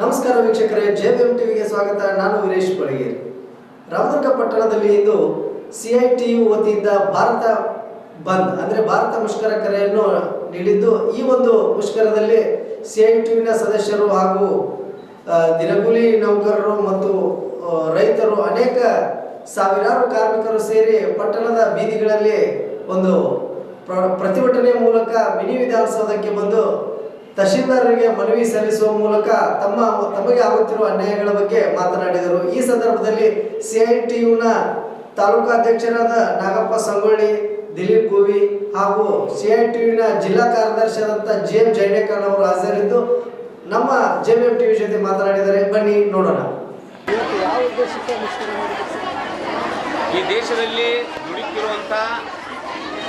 ನಮಸ್ಕಾರ ವೀಕ್ಷಕರೇ J B M ಟಿವಿಗೆ ಸ್ವಾಗತ. ನಾನು ವೀರೇಶ್ ಬಡಗೇರಿ ರಾಮದುರ್ಗ ಪಟ್ಟಣದಲ್ಲಿ ಇಂದು ಸಿಐಟಿಯು ವತಿಯಿಂದ ಭಾರತ ಬಂದ್, ಅಂದರೆ ಭಾರತ ಮುಷ್ಕರ ಕರೆಯನ್ನು ನೀಡಿದ್ದು. ಈ ಒಂದು ಮುಷ್ಕರದಲ್ಲಿ ಸಿಐಟಿಯುವಿನ ಸದಸ್ಯರು ಹಾಗೂ ದಿನಗೂಲಿ ನೌಕರರು ಮತ್ತು ರೈತರು ಅನೇಕ ಸಾವಿರಾರು ಕಾರ್ಮಿಕರು ಸೇರಿ ಪಟ್ಟಣದ ಬೀದಿಗಳಲ್ಲಿ ಒಂದು ಪ್ರತಿಭಟನೆ ಮೂಲಕ ಮಿನಿ ವಿಧಾನಸೌಧಕ್ಕೆ ಬಂದು ತಹಶೀಲ್ದಾರರಿಗೆ ಮನವಿ ಸಲ್ಲಿಸುವ ಮೂಲಕ ತಮ್ಮ ತಮಗೆ ಆಗುತ್ತಿರುವ ಅನ್ಯಾಯಗಳ ಬಗ್ಗೆ ಮಾತನಾಡಿದರು ಈ ಸಂದರ್ಭದಲ್ಲಿ ಸಿಐಟಿಯುನ ತಾಲೂಕಾಧ್ಯಕ್ಷರಾದ ನಾಗಪ್ಪ ಸಂಗೊಳ್ಳಿ ದಿಲೀಪ್ ಗೋವಿ ಹಾಗೂ ಸಿಐಟಿಯುನ ಜಿಲ್ಲಾ ಕಾರ್ಯದರ್ಶಿಯಾದಂಥ ಜೆ ಎಂ ಜೈನೇಕರ್ ಅವರು ಹಾಜರಿದ್ದು ನಮ್ಮ ಜೆ ಎಂ ಟಿವಿ ಜೊತೆ ಮಾತನಾಡಿದರೆ ಬನ್ನಿ ನೋಡೋಣ? ಈ ದೇಶದಲ್ಲಿ ದುಡಿತಿರುವಂಥ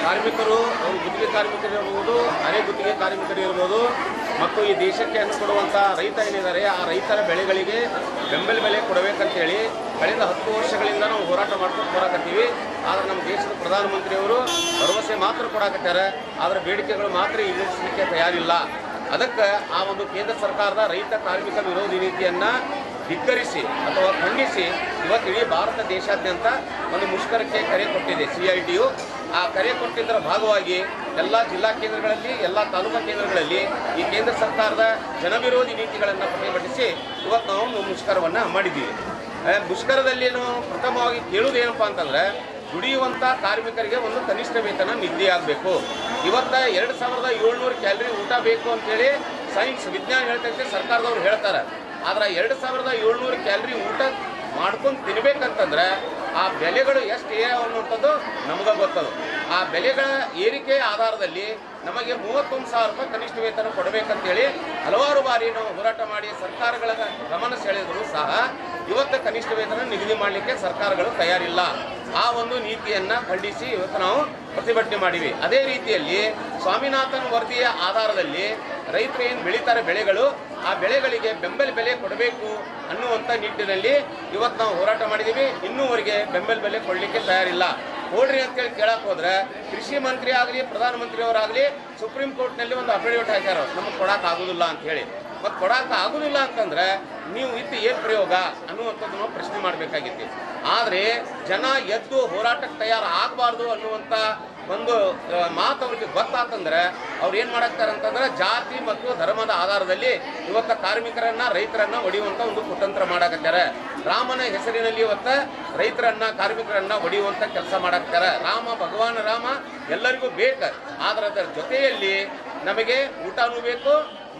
ಕಾರ್ಮಿಕರು, ಅವರು ಗುತ್ತಿಗೆ ಕಾರ್ಮಿಕರಿರ್ಬೋದು ಅರೆ ಗುತ್ತಿಗೆ ಕಾರ್ಮಿಕರಿರ್ಬೋದು ಮತ್ತು ಈ ದೇಶಕ್ಕೆ ಹಣ್ಣು ಕೊಡುವಂಥ ರೈತ ಏನಿದ್ದಾರೆ, ಆ ರೈತರ ಬೆಳೆಗಳಿಗೆ ಬೆಂಬಲ ಬೆಲೆ ಕೊಡಬೇಕಂತೇಳಿ ಕಳೆದ ಹತ್ತು ವರ್ಷಗಳಿಂದ ನಾವು ಹೋರಾಟ ಮಾಡ್ಕೊಂಡು ಹೋರಾಕತ್ತೀವಿ. ಆದರೆ ನಮ್ಮ ದೇಶದ ಪ್ರಧಾನಮಂತ್ರಿಯವರು ಭರವಸೆ ಮಾತ್ರ ಕೊಡಾಕತ್ತಾರೆ ಆದರೆ ಬೇಡಿಕೆಗಳು ಮಾತ್ರ ಈಡೇರಿಸಲಿಕ್ಕೆ ತಯಾರಿಲ್ಲ. ಅದಕ್ಕೆ ಆ ಒಂದು ಕೇಂದ್ರ ಸರ್ಕಾರದ ರೈತ ಕಾರ್ಮಿಕ ವಿರೋಧಿ ನೀತಿಯನ್ನು ಧಿಕ್ಕರಿಸಿ ಅಥವಾ ಖಂಡಿಸಿ ಇವತ್ತು ಇಡೀ ಭಾರತ ದೇಶಾದ್ಯಂತ ಒಂದು ಮುಷ್ಕರಕ್ಕೆ ಕರೆ ಕೊಟ್ಟಿದೆ. ಸಿ ಐ ಟಿಯು ಆ ಕರೆ ಕೊಟ್ಟಿದ್ದರ ಭಾಗವಾಗಿ ಎಲ್ಲ ಜಿಲ್ಲಾ ಕೇಂದ್ರಗಳಲ್ಲಿ, ಎಲ್ಲ ತಾಲೂಕಾ ಕೇಂದ್ರಗಳಲ್ಲಿ ಈ ಕೇಂದ್ರ ಸರ್ಕಾರದ ಜನವಿರೋಧಿ ನೀತಿಗಳನ್ನು ಪ್ರತಿಭಟಿಸಿ ಇವತ್ತು ನಾವು ಮುಷ್ಕರವನ್ನು ಮಾಡಿದ್ದೀವಿ. ಮುಷ್ಕರದಲ್ಲಿ ನಾವು ಪ್ರಥಮವಾಗಿ ಕೇಳುವುದು ಏನಪ್ಪ ಅಂತಂದ್ರೆ ದುಡಿಯುವಂಥ ಕಾರ್ಮಿಕರಿಗೆ ಒಂದು ಕನಿಷ್ಠ ವೇತನ ನಿಗದಿಯಾಗಬೇಕು ಇವತ್ತ ಎರಡು ಸಾವಿರದ ಏಳ್ನೂರು ಕ್ಯಾಲರಿ ಊಟ ಬೇಕು ಅಂತೇಳಿ ಸೈನ್ಸ್ ವಿಜ್ಞಾನ ಹೇಳ್ತೈತೆ ಸರ್ಕಾರದವ್ರು ಹೇಳ್ತಾರೆ. ಆದರೆ ಎರಡು ಸಾವಿರದ ಏಳ್ನೂರು ಕ್ಯಾಲರಿ ಊಟ ಮಾಡ್ಕೊಂಡು ತಿನ್ಬೇಕಂತಂದ್ರೆ ಆ ಬೆಲೆಗಳು ಎಷ್ಟು ಏ ಅನ್ನುವಂಥದ್ದು ನಮಗೆ ಗೊತ್ತದು. ಆ ಬೆಲೆಗಳ ಏರಿಕೆ ಆಧಾರದಲ್ಲಿ ನಮಗೆ ಮೂವತ್ತೊಂದು ಸಾವಿರ ರೂಪಾಯಿ ಕನಿಷ್ಠ ವೇತನ ಕೊಡಬೇಕಂತೇಳಿ ಹಲವಾರು ಬಾರಿ ನಾವು ಹೋರಾಟ ಮಾಡಿ ಸರ್ಕಾರಗಳ ಗಮನ ಸೆಳೆದರೂ ಸಹ ಇವತ್ತು ಕನಿಷ್ಠ ವೇತನ ನಿಗದಿ ಮಾಡಲಿಕ್ಕೆ ಸರ್ಕಾರಗಳು ತಯಾರಿಲ್ಲ. ಆ ಒಂದು ನೀತಿಯನ್ನು ಖಂಡಿಸಿ ಇವತ್ತು ನಾವು ಪ್ರತಿಭಟನೆ ಮಾಡಿವಿ. ಅದೇ ರೀತಿಯಲ್ಲಿ ಸ್ವಾಮಿನಾಥನ್ ವರದಿಯ ಆಧಾರದಲ್ಲಿ ರೈತರು ಏನು ಬೆಳೀತಾರೆ ಬೆಳೆಗಳು, ಆ ಬೆಳೆಗಳಿಗೆ ಬೆಂಬಲ ಬೆಲೆ ಕೊಡಬೇಕು ಅನ್ನುವಂಥ ನಿಟ್ಟಿನಲ್ಲಿ ಇವತ್ತು ನಾವು ಹೋರಾಟ ಮಾಡಿದ್ದೀವಿ ಇನ್ನೂವರೆಗೆ ಬೆಂಬಲ ಬೆಲೆ ಕೊಡಲಿಕ್ಕೆ ತಯಾರಿಲ್ಲ. ಕೊಡ್ರಿ ಅಂತೇಳಿ ಕೇಳಕ್ಕೆ ಹೋದ್ರೆ ಕೃಷಿ ಮಂತ್ರಿ ಆಗಲಿ, ಪ್ರಧಾನಮಂತ್ರಿಯವರಾಗಲಿ ಸುಪ್ರೀಂ ಕೋರ್ಟ್ನಲ್ಲಿ ಒಂದು ಅಫಿಡವಿಟ್ ಹಾಕ್ಯಾರ. ನಮಗೆ ಕೊಡೋಕ್ಕಾಗೋದಿಲ್ಲ ಅಂತ ಹೇಳಿ. ಮತ್ತು ಕೊಡಕ್ಕೆ ಆಗೋದಿಲ್ಲ ಅಂತಂದ್ರೆ ನೀವು ಇತ್ತು ಏನು ಪ್ರಯೋಗ ಅನ್ನುವಂಥದ್ದು ನಾವು ಪ್ರಶ್ನೆ ಮಾಡಬೇಕಾಗಿತ್ತು. ಆದರೆ ಜನ ಎದ್ದು ಹೋರಾಟಕ್ಕೆ ತಯಾರು ಆಗಬಾರ್ದು ಅನ್ನುವಂಥ ಒಂದು ಮಾತು ಅವ್ರಿಗೆ ಗೊತ್ತಾತಂದ್ರೆ ಅವ್ರು ಏನು ಮಾಡಾಕ್ತಾರೆ ಅಂತಂದ್ರೆ ಜಾತಿ ಮತ್ತು ಧರ್ಮದ ಆಧಾರದಲ್ಲಿ ಇವತ್ತ ಕಾರ್ಮಿಕರನ್ನ, ರೈತರನ್ನ ಹೊಡೆಯುವಂಥ ಒಂದು ಕುತಂತ್ರ ಮಾಡಾಕತ್ತಾರೆ. ರಾಮನ ಹೆಸರಿನಲ್ಲಿ ಇವತ್ತ ರೈತರನ್ನ, ಕಾರ್ಮಿಕರನ್ನ ಹೊಡೆಯುವಂಥ ಕೆಲಸ ಮಾಡಾಕ್ತಾರೆ ರಾಮ ಭಗವಾನ್ ರಾಮ ಎಲ್ಲರಿಗೂ ಬೇಕು. ಆದ್ರೆ ಅದರ ಜೊತೆಯಲ್ಲಿ ನಮಗೆ ಊಟನೂ ಬೇಕು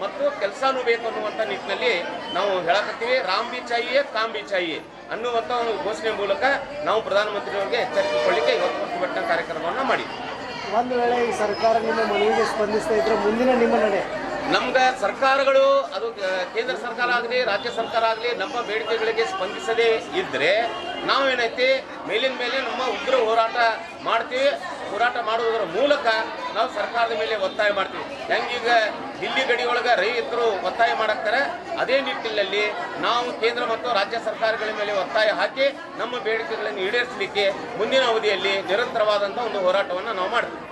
ಮತ್ತು ಕೆಲಸನೂ ಬೇಕು ಅನ್ನುವಂಥ ನಿಟ್ಟಿನಲ್ಲಿ ನಾವು ಹೇಳಕತ್ತೀವಿ. ರಾಮ್ ಬಿ ಚಾಯಿಯೇ, ಕಾಮ್ ಬಿ ಅನ್ನುವಂಥ ಒಂದು ಘೋಷಣೆ ಮೂಲಕ ನಾವು ಪ್ರಧಾನಮಂತ್ರಿಯವರಿಗೆ ಎಚ್ಚರಿಸಿಕೊಳ್ಳಿಕ್ಕೆ ಇವತ್ತು ಪ್ರತಿಭಟನಾ ಕಾರ್ಯಕ್ರಮವನ್ನು ಮಾಡಿ ಒಂದು ವೇಳೆ ಈ ಸರ್ಕಾರ ನಿಮ್ಮ ಮನವಿಗೆ ಸ್ಪಂದಿಸ್ತಾ ಇದ್ರೆ ಮುಂದಿನ ನಿಮ್ಮ ನಡೆ. ನಮ್ಗೆ ಸರ್ಕಾರಗಳು, ಅದು ಕೇಂದ್ರ ಸರ್ಕಾರ ಆಗಲಿ, ರಾಜ್ಯ ಸರ್ಕಾರ ಆಗಲಿ ನಮ್ಮ ಬೇಡಿಕೆಗಳಿಗೆ ಸ್ಪಂದಿಸದೇ ಇದ್ದರೆ ನಾವೇನೈತಿ, ಮೇಲಿನ ಮೇಲೆ ನಮ್ಮ ಉಗ್ರ ಹೋರಾಟ ಮಾಡ್ತೀವಿ, ಹೋರಾಟ ಮಾಡುವುದರ ಮೂಲಕ ನಾವು ಸರ್ಕಾರದ ಮೇಲೆ ಒತ್ತಾಯ ಮಾಡ್ತೀವಿ. ಹೆಂಗೀಗ ದಿಲ್ಲಿ ಗಡಿಯೊಳಗೆ ರೈತರು ಒತ್ತಾಯ ಮಾಡಾಕ್ತಾರೆ, ಅದೇ ನಿಟ್ಟಿನಲ್ಲಿ ನಾವು ಕೇಂದ್ರ ಮತ್ತು ರಾಜ್ಯ ಸರ್ಕಾರಗಳ ಮೇಲೆ ಒತ್ತಾಯ ಹಾಕಿ ನಮ್ಮ ಬೇಡಿಕೆಗಳನ್ನು ಈಡೇರಿಸಲಿಕ್ಕೆ ಮುಂದಿನ ಅವಧಿಯಲ್ಲಿ ನಿರಂತರವಾದಂಥ ಒಂದು ಹೋರಾಟವನ್ನು ನಾವು ಮಾಡ್ತೀವಿ.